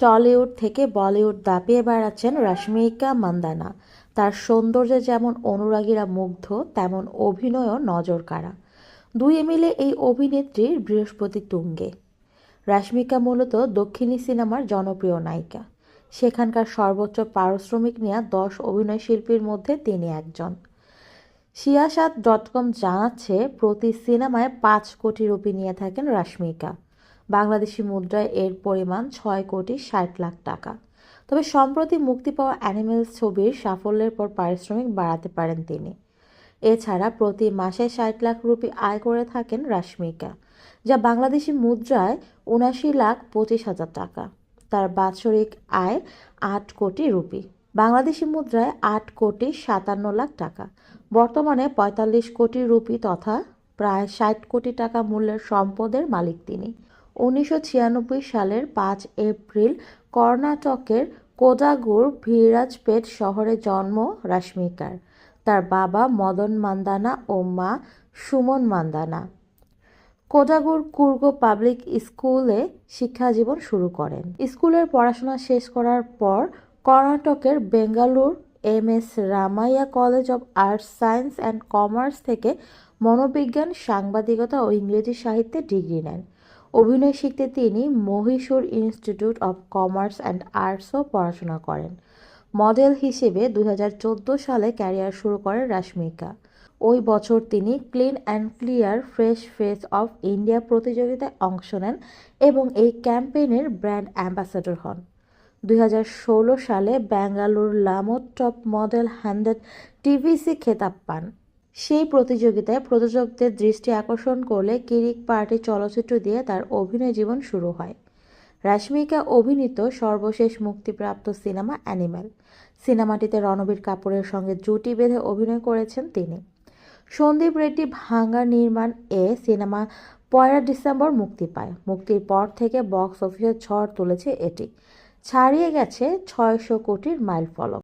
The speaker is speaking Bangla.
টলিউড থেকে বলিউড দাপিয়ে বেড়াচ্ছেন রশ্মিকা মান্দানা। তার সৌন্দর্যে যেমন অনুরাগীরা মুগ্ধ, তেমন অভিনয়ও নজর কাড়া দুই মিলে এই অভিনেত্রীর বৃহস্পতি তুঙ্গে। রাশ্মিকা মূলত দক্ষিণী সিনেমার জনপ্রিয় নায়িকা। সেখানকার সর্বোচ্চ পারিশ্রমিক নেওয়া দশ অভিনয় শিল্পীর মধ্যে তিনি একজন। সিয়াসাত ডট কম জানাচ্ছে, প্রতি সিনেমায় পাঁচ কোটি রুপি নিয়ে থাকেন রাশ্মিকা। বাংলাদেশি মুদ্রায় এর পরিমাণ ছয় কোটি ষাট লাখ টাকা। তবে সম্প্রতি মুক্তি পাওয়া অ্যানিমেলস ছবির সাফল্যের পর পারিশ্রমিক বাড়াতে পারেন তিনি। এছাড়া প্রতি মাসে ষাট লাখ রুপি আয় করে থাকেন রাশ্মিকা, যা বাংলাদেশি মুদ্রায় উনাশি লাখ পঁচিশ হাজার টাকা। তার বাৎসরিক আয় আট কোটি রুপি। বাংলাদেশি মুদ্রায় আট কোটি সাতান্ন লাখ টাকা। বর্তমানে পঁয়তাল্লিশ কোটি রুপি তথা প্রায় ষাট কোটি টাকা মূল্যের সম্পদের মালিক তিনি। উনিশশো ছিয়ানব্বই সালের পাঁচ এপ্রিল কর্ণাটকের কোডাগুর ভিরাজপেট শহরে জন্ম রাশ্মিকার। তার বাবা মদন মান্দানা ও মা সুমন মান্দানা। কোডাগুর কুর্গো পাবলিক স্কুলে শিক্ষাজীবন শুরু করেন। স্কুলের পড়াশোনা শেষ করার পর কর্ণাটকের Bengaluru M S Ramaiah college of arts, science and commerce থেকে মনোবিজ্ঞান, সাংবাদিকতা ও ইংরেজি সাহিত্যে ডিগ্রি নেন। অভিনয় শিখতে তিনি Mysore institute of commerce and আর্টসও পড়াশোনা করেন। মডেল হিসেবে দুই হাজার চোদ্দ সালে ক্যারিয়ার শুরু করেন রাশ্মিকা। ওই বছর তিনি clean and clear fresh face of India প্রতিযোগিতায় অংশ নেন এবং এই ক্যাম্পেইনের ব্র্যান্ড অ্যাম্বাসেডর হন। দুই হাজার ষোলো সালে বেঙ্গালুর লামো টপ মডেল হ্যান্ডেড টিভিসি খেতাব পান। সেই প্রতিযোগিতায় প্রযোজকদের দৃষ্টি আকর্ষণ করলে কিরিক পার্টি চলচ্চিত্র দিয়ে তার অভিনয় জীবন শুরু হয়। রাশ্মিকা অভিনীত সর্বশেষ মুক্তিপ্রাপ্ত সিনেমা অ্যানিম্যাল। সিনেমাটিতে রণবীর কাপুরের সঙ্গে জুটি বেঁধে অভিনয় করেছেন তিনি। সন্দীপ রেড্ডি ভাঙ্গা নির্মাণ এ সিনেমা পয়লা ডিসেম্বর মুক্তি পায়। মুক্তির পর থেকে বক্স অফিসে ঝড় তুলেছে এটি। ছাড়িয়ে গেছে ছয়শো কোটির মাইল ফলক।